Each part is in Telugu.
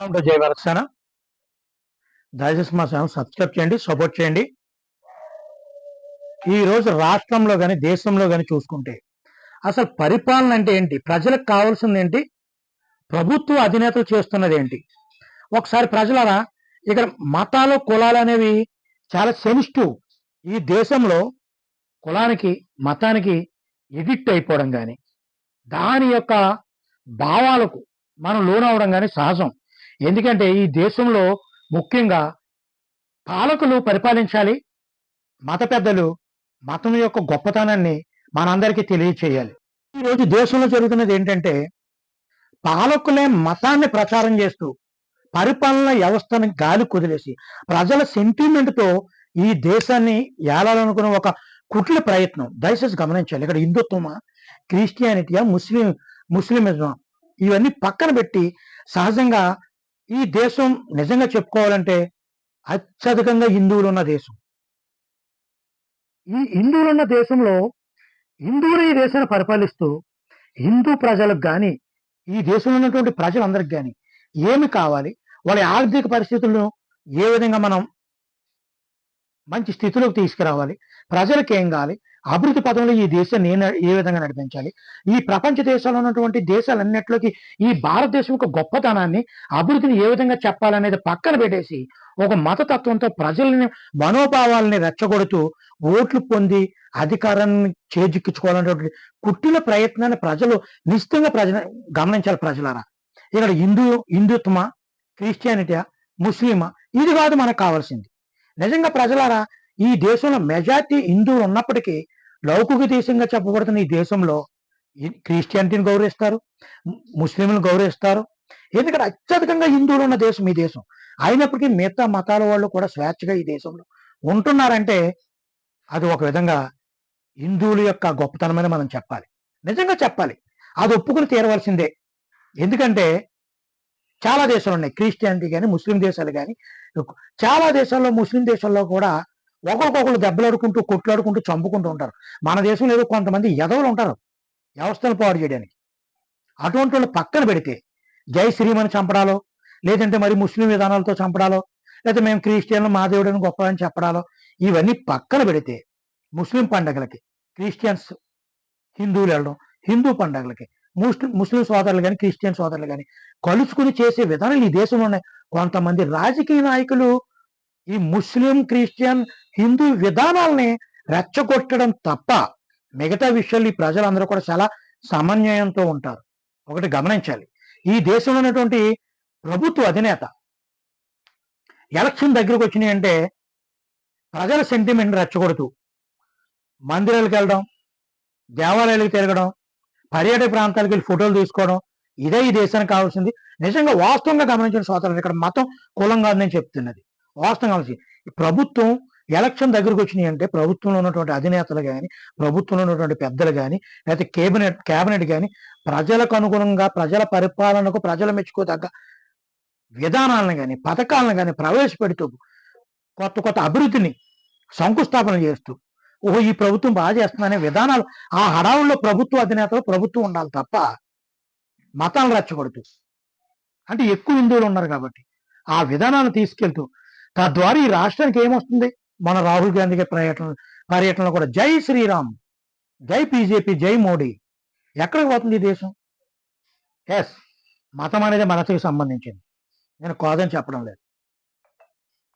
వెల్కమ్ టు జై వరక్సేన దయచేసి మా ఛానల్ సబ్స్క్రైబ్ చేయండి సపోర్ట్ చేయండి. ఈ రోజు రాష్ట్రంలో కానీ దేశంలో కానీ చూసుకుంటే అసలు పరిపాలన అంటే ఏంటి? ప్రజలకు కావాల్సింది ఏంటి? ప్రభుత్వ అధినేతలు చేస్తున్నది ఏంటి? ఒకసారి ప్రజలరా ఇక్కడ మతాలు కులాలు అనేవి చాలా సెన్సిటివ్. ఈ దేశంలో కులానికి మతానికి ఎడిక్ట్ అయిపోవడం కానీ దాని యొక్క భావాలకు మనం లోనవడం కానీ సహజం. ఎందుకంటే ఈ దేశంలో ముఖ్యంగా పాలకులు పరిపాలించాలి మత పెద్దలు మతం యొక్క గొప్పతనాన్ని మనందరికీ తెలియచేయాలి. ఈరోజు దేశంలో జరుగుతున్నది ఏంటంటే పాలకులే మతాన్ని ప్రచారం చేస్తూ పరిపాలన వ్యవస్థను గాలి కుదిలేసి ప్రజల సెంటిమెంట్తో ఈ దేశాన్ని ఏలాలనుకున్న ఒక కుట్ల ప్రయత్నం. దయచేసి గమనించాలి. ఇక్కడ హిందుత్వమా క్రిస్టియానిటీయా ముస్లిం ముస్లిమిజమా? ఇవన్నీ పక్కన పెట్టి సహజంగా ఈ దేశం నిజంగా చెప్పుకోవాలంటే అత్యధికంగా హిందువులు ఉన్న దేశం. ఈ హిందువులు ఉన్న దేశంలో హిందువులు ఈ దేశాన్ని పరిపాలిస్తూ హిందూ ప్రజలకు కానీ ఈ దేశంలో ఉన్నటువంటి ప్రజలందరికి కానీ ఏమి కావాలి? వాళ్ళ ఆర్థిక పరిస్థితులను ఏ విధంగా మనం మంచి స్థితిలోకి తీసుకురావాలి? ప్రజలకు ఏం కావాలి? అభివృద్ధి పదంలో ఈ దేశం నేను ఏ విధంగా నడిపించాలి? ఈ ప్రపంచ దేశాల్లో ఉన్నటువంటి దేశాలన్నిటిలోకి ఈ భారతదేశం యొక్క గొప్పతనాన్ని అభివృద్ధిని ఏ విధంగా చెప్పాలనేది పక్కన పెట్టేసి ఒక మతతత్వంతో ప్రజలని మనోభావాలని రెచ్చగొడుతూ ఓట్లు పొంది అధికారాన్ని చేజిక్కించుకోవాలనేటువంటి కుట్టిన ప్రయత్నాన్ని ప్రజలు నిశ్చితంగా ప్రజ గమనించాలి ప్రజలారా. ఇక్కడ హిందూ హిందుత్వమా క్రిస్టియానిటీయా ముస్లిమా ఇది కాదు మనకు కావాల్సింది. నిజంగా ప్రజలారా ఈ దేశంలో మెజార్టీ హిందువులు ఉన్నప్పటికీ లౌకిక దేశంగా చెప్పబడుతున్న ఈ దేశంలో క్రిస్టియానిటీని గౌరవిస్తారు ముస్లింలు ముస్లింలను గౌరవిస్తారు. ఎందుకంటే అత్యధికంగా హిందువులు ఉన్న దేశం ఈ దేశం. అయినప్పటికీ మిగతా మతాల వాళ్ళు కూడా స్వేచ్ఛగా ఈ దేశంలో ఉంటున్నారంటే అది ఒక విధంగా హిందువుల యొక్క గొప్పతనమని మనం చెప్పాలి. నిజంగా చెప్పాలి. అది ఒప్పుకుని తీరవలసిందే. ఎందుకంటే చాలా దేశాలు ఉన్నాయి. క్రిస్టియానిటీ కానీ ముస్లిం దేశాలు కానీ చాలా దేశాల్లో ముస్లిం దేశాల్లో కూడా ఒకరికొకరు దెబ్బలాడుకుంటూ కొట్లాడుకుంటూ చంపుకుంటూ ఉంటారు. మన దేశంలో ఏదో కొంతమంది ఎదవలు ఉంటారు. వ్యవస్థను పాడు చేయడానికి. అటువంటి వాళ్ళు పక్కన పెడితే జై శ్రీమని చంపడాలో లేదంటే మరి ముస్లిం విధానాలతో చంపడాలో లేదా మేము క్రిస్టియన్లు మా దేవుడని గొప్ప అని చెప్పడాలో ఇవన్నీ పక్కన పెడితే ముస్లిం పండగలకి క్రిస్టియన్స్ హిందువులు వెళ్ళడం హిందూ పండగలకి ముస్లిం ముస్లిం సోదరులు కానీ క్రిస్టియన్ సోదరులు కానీ కలుసుకుని చేసే విధానాలు ఈ దేశంలో ఉన్నాయి. కొంతమంది రాజకీయ నాయకులు ఈ ముస్లిం క్రిస్టియన్ హిందూ విధానాల్ని రెచ్చగొట్టడం తప్ప మిగతా విషయాలు ఈ ప్రజలందరూ కూడా చాలా సమన్వయంతో ఉంటారు. ఒకటి గమనించాలి. ఈ దేశంలో ఉన్నటువంటి ప్రభుత్వ అధినేత ఎలక్షన్ దగ్గరకు వచ్చినాయి అంటే ప్రజల సెంటిమెంట్ రెచ్చగొడుతూ మందిరాలకు వెళ్ళడం దేవాలయాలకు తిరగడం పర్యాటక ప్రాంతాలకు వెళ్ళి ఫోటోలు తీసుకోవడం ఇదే ఈ దేశానికి కావాల్సింది. నిజంగా వాస్తవంగా గమనించిన సోదరులు ఇక్కడ మతం కులం కాదు నేను చెప్తున్నది. వాస్తవం ప్రభుత్వం ఎలక్షన్ దగ్గరకు వచ్చినాయి అంటే ప్రభుత్వంలో ఉన్నటువంటి అధినేతలు కానీ ప్రభుత్వంలో ఉన్నటువంటి పెద్దలు కానీ లేకపోతే కేబినెట్ కేబినెట్ కానీ ప్రజలకు అనుగుణంగా ప్రజల పరిపాలనకు ప్రజల మెచ్చుకోదగ్గ విధానాలను కానీ పథకాలను కానీ ప్రవేశపెడుతూ కొత్త కొత్త అభివృద్ధిని శంకుస్థాపన చేస్తూ ఓహో ఈ ప్రభుత్వం బాగా చేస్తుందనే విధానాలు ఆ హడావుల్లో ప్రభుత్వ అధినేతలు ప్రభుత్వం ఉండాలి తప్ప మతాలు రెచ్చగొడుతూ. అంటే ఎక్కువ హిందువులు ఉన్నారు కాబట్టి ఆ విధానాలను తీసుకెళ్తూ తద్వారా ఈ రాష్ట్రానికి ఏమొస్తుంది? మన రాహుల్ గాంధీ గారి పర్యటన పర్యటనలో కూడా జై శ్రీరామ్ జై బీజేపీ జై మోడీ. ఎక్కడికి పోతుంది ఈ దేశం? ఎస్ మతం అనేది మనసుకు సంబంధించింది. నేను కాదని చెప్పడం లేదు.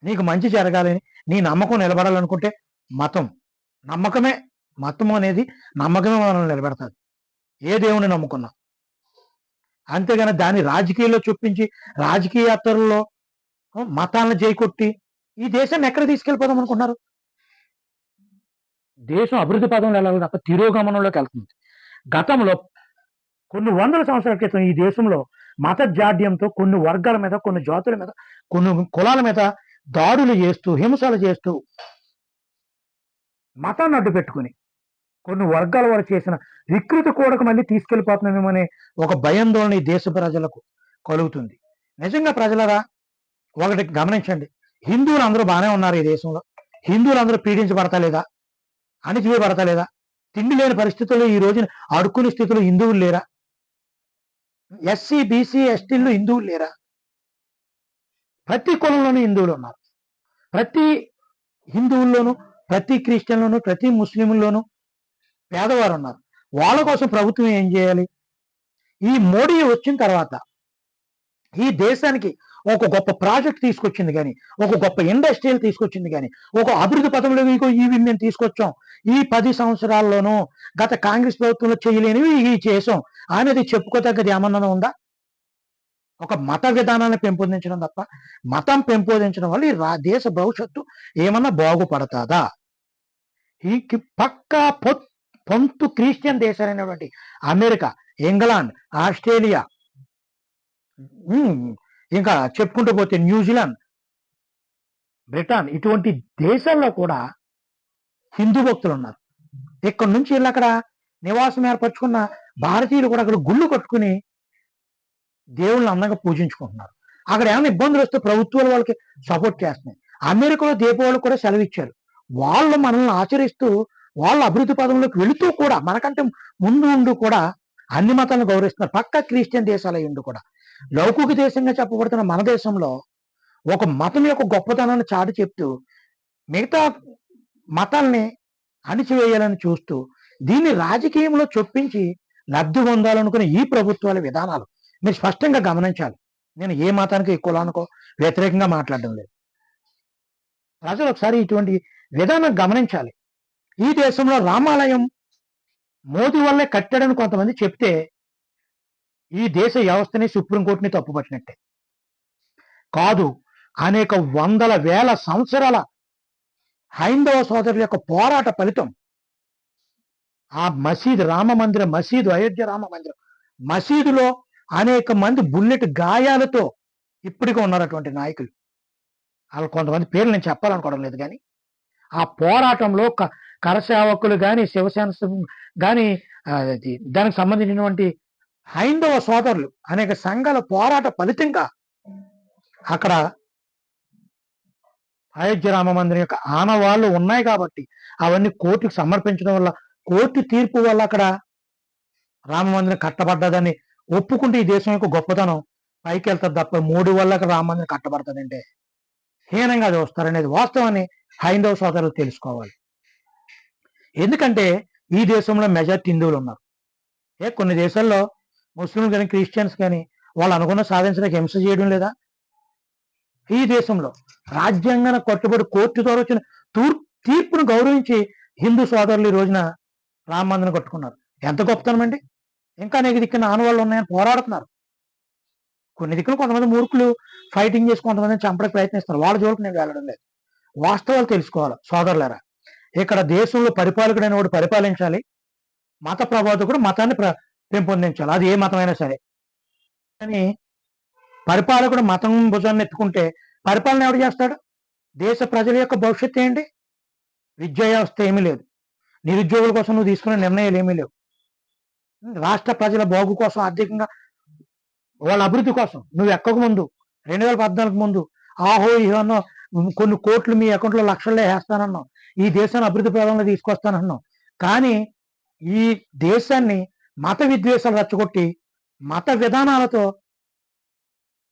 నీకు మంచి జరగాలని నీ నమ్మకం నిలబడాలనుకుంటే మతం. నమ్మకమే మతం అనేది నమ్మకమే మనల్ని నిలబెడతాది. ఏ దేవుని నమ్ముకున్నా? అంతేగాని దాన్ని రాజకీయాల్లో చూపించి రాజకీయేతరుల్లో మతాలను జైకొట్టి ఈ దేశాన్ని ఎక్కడ తీసుకెళ్ళిపోదాం అనుకున్నారు దేశం అభివృద్ధి పదంలో వెళ్ళాలి తప్ప తిరోగమనంలోకి వెళ్తుంది. గతంలో కొన్ని వందల సంవత్సరాల క్రితం ఈ దేశంలో మత జాడ్యంతో కొన్ని వర్గాల మీద కొన్ని జాతుల మీద కొన్ని కులాల మీద దాడులు చేస్తూ హింసలు చేస్తూ మతాన్ని అడ్డు పెట్టుకుని కొన్ని వర్గాల వారు చేసిన వికృతి కూడకు మళ్ళీ తీసుకెళ్ళిపోతున్నామేమో అనే ఒక భయాందోళన ఈ దేశ ప్రజలకు కలుగుతుంది. నిజంగా ప్రజలరా ఒకటి గమనించండి. హిందువులు అందరూ బాగానే ఉన్నారు ఈ దేశంలో. హిందువులు అందరూ పీడించబడతలేదా అణిచివేయబడతలేదా తిండి లేని పరిస్థితుల్లో ఈ రోజున అడుక్కునే స్థితిలో హిందువులు లేరా? ఎస్సీ బీసీ ఎస్టీలు హిందువులు లేరా? ప్రతి కులంలోనూ హిందువులు ఉన్నారు. ప్రతి హిందువుల్లోనూ ప్రతి క్రిస్టియన్లోనూ ప్రతి ముస్లింల్లోనూ పేదవారు ఉన్నారు. వాళ్ళ కోసం ప్రభుత్వం ఏం చేయాలి? ఈ మోడీ వచ్చిన తర్వాత ఈ దేశానికి ఒక గొప్ప ప్రాజెక్ట్ తీసుకొచ్చింది కానీ ఒక గొప్ప ఇండస్ట్రీలు తీసుకొచ్చింది కానీ ఒక అభివృద్ధి పథంలో ఇగో ఇవి మేము తీసుకొచ్చాం. ఈ పది సంవత్సరాల్లోనూ గత కాంగ్రెస్ ప్రభుత్వంలో చేయలేనివి ఇవి చేసాం అనేది చెప్పుకోదగ్గది ఏమన్నా ఉందా? ఒక మత విధానాన్ని పెంపొందించడం తప్ప మతం పెంపొందించడం వల్ల ఈ దేశ భవిష్యత్తు ఏమన్నా బాగుపడతాదా? ఈ పక్కా పొ- పొంతు క్రిస్టియన్ దేశాలైనటువంటి అమెరికా ఇంగ్లాండ్ ఆస్ట్రేలియా. ఇంకా చెప్పుకుంటూ పోతే న్యూజిలాండ్ బ్రిటన్ ఇటువంటి దేశాల్లో కూడా హిందూ భక్తులు ఉన్నారు ఇక్కడ నుంచి వెళ్ళి అక్కడ నివాసం ఏర్పరచుకున్న భారతీయులు కూడా అక్కడ గుళ్ళు కట్టుకుని దేవుళ్ళని అందంగా పూజించుకుంటున్నారు. అక్కడ ఏమైనా ఇబ్బందులు వస్తే ప్రభుత్వాలు వాళ్ళకి సపోర్ట్ చేస్తున్నాయి. అమెరికాలో దీపావళి కూడా సెలవు ఇచ్చారు వాళ్ళు మనల్ని ఆచరిస్తూ వాళ్ళ అభివృద్ధి పదంలోకి వెళుతూ కూడా మనకంటే ముందు ఉండి కూడా అన్ని మతాలను గౌరవిస్తున్నారు. పక్క క్రిస్టియన్ దేశాలు అయి కూడా. లౌకిక దేశంగా చెప్పబడుతున్న మన దేశంలో ఒక మతం యొక్క గొప్పతనాన్ని చాటి చెప్తూ మిగతా మతాల్ని అణిచివేయాలని చూస్తూ దీన్ని రాజకీయంలో చొప్పించి లబ్ధి పొందాలనుకునే ఈ ప్రభుత్వాల విధానాలు. మీరు స్పష్టంగా గమనించాలి. నేను ఏ మతానికి ఏ కులానికో వ్యతిరేకంగా మాట్లాడడం లేదు. ప్రజలు ఒకసారి ఇటువంటి విధానం గమనించాలి. ఈ దేశంలో రామాలయం మోదీ వల్లే కట్టాడని కొంతమంది చెప్తే ఈ దేశ వ్యవస్థని సుప్రీంకోర్టుని తప్పుపట్టినట్టే. కాదు అనేక వందల వేల సంవత్సరాల హైందవ సోదరుల యొక్క పోరాట ఫలితం ఆ మసీద్ రామ మందిరం మసీదు అయోధ్య రామ మందిరం మసీదులో అనేక మంది బుల్లెట్ గాయాలతో ఇప్పటికీ ఉన్నటువంటి నాయకులు. వాళ్ళు కొంతమంది పేర్లు నేను చెప్పాలనుకోవడం లేదు కానీ ఆ పోరాటంలో క- కరసేవకులు కానీ శివసేన కానీ దానికి సంబంధించినటువంటి హైందవ సోదరులు అనేక సంఘాల పోరాట ఫలితంగా అక్కడ అయోధ్య రామ మందిరం యొక్క ఆనవాళ్ళు ఉన్నాయి కాబట్టి అవన్నీ కోర్టుకు సమర్పించడం వల్ల కోర్టు తీర్పు వల్ల అక్కడ రామ మందిరం కట్టబడ్డదని ఒప్పుకుంటే ఈ దేశం యొక్క గొప్పతనం పైకి వెళ్తారు తప్ప మూడు వల్ల అక్కడ రామ మందిరం కట్టబడుతుందంటే హీనంగా చూస్తారనేది వాస్తవాన్ని హైందవ సోదరులు తెలుసుకోవాలి. ఎందుకంటే ఈ దేశంలో మెజార్టీ హిందువులు ఉన్నారు. ఏ కొన్ని దేశాల్లో ముస్లింలు కానీ క్రిస్టియన్స్ కానీ వాళ్ళు అనుకున్న సాధించడానికి హింస చేయడం లేదా? ఈ దేశంలో రాజ్యాంగాన్ని కట్టుబడి కోర్టు ద్వారా వచ్చిన తూర్ తీర్పును గౌరవించి హిందూ సోదరులు ఈ రోజున రామ మందిరం కట్టుకున్నారు. ఎంత గొప్పతనం అండి. ఇంకా అనేక దిక్కున ఆనవాళ్ళు ఉన్నాయని పోరాడుతున్నారు. కొన్ని దిక్కులు కొంతమంది మూర్ఖులు ఫైటింగ్ చేసి కొంతమందిని చంపడానికి ప్రయత్నిస్తారు వాళ్ళ జోలికి నేను వెళ్ళడం లేదు. వాస్తవాలు తెలుసుకోవాలి సోదరులరా. ఇక్కడ దేశంలో పరిపాలకుడైన వాడు పరిపాలించాలి. మత ప్రబోధకుడు మతాన్ని ప్ర పెంపొందించాలి. అది ఏ మతమైనా సరే. కానీ పరిపాలకుడు మతం భుజాన్ని ఎత్తుకుంటే పరిపాలన ఎవడు చేస్తాడు? దేశ ప్రజల యొక్క భవిష్యత్తు ఏంటి? విద్యా వ్యవస్థ ఏమీ లేదు. నిరుద్యోగుల కోసం నువ్వు తీసుకునే నిర్ణయాలు ఏమీ లేవు. రాష్ట్ర ప్రజల బాగు కోసం ఆర్థికంగా వాళ్ళ అభివృద్ధి కోసం నువ్వు ఎక్కక ముందు రెండు వేల పద్నాలుగు ముందు ఆహో ఇహో కొన్ని కోట్లు మీ అకౌంట్లో లక్షల్లో వేస్తానన్నావు. ఈ దేశాన్ని అభివృద్ధి ప్రదంలో తీసుకొస్తానన్నావు. కానీ ఈ దేశాన్ని మత విద్వేషాలు రచ్చగొట్టి మత విధానాలతో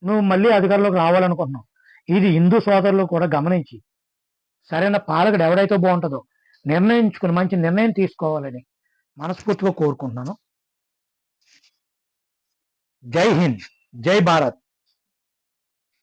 నువ్వు మళ్ళీ అధికారంలోకి రావాలనుకుంటున్నావు. ఇది హిందూ సోదరులు కూడా గమనించి సరైన పాలకుడు ఎవడైతే బాగుంటుందో నిర్ణయించుకుని మంచి నిర్ణయం తీసుకోవాలని మనస్ఫూర్తిగా కోరుకుంటున్నాను. జై హింద్ జై భారత్.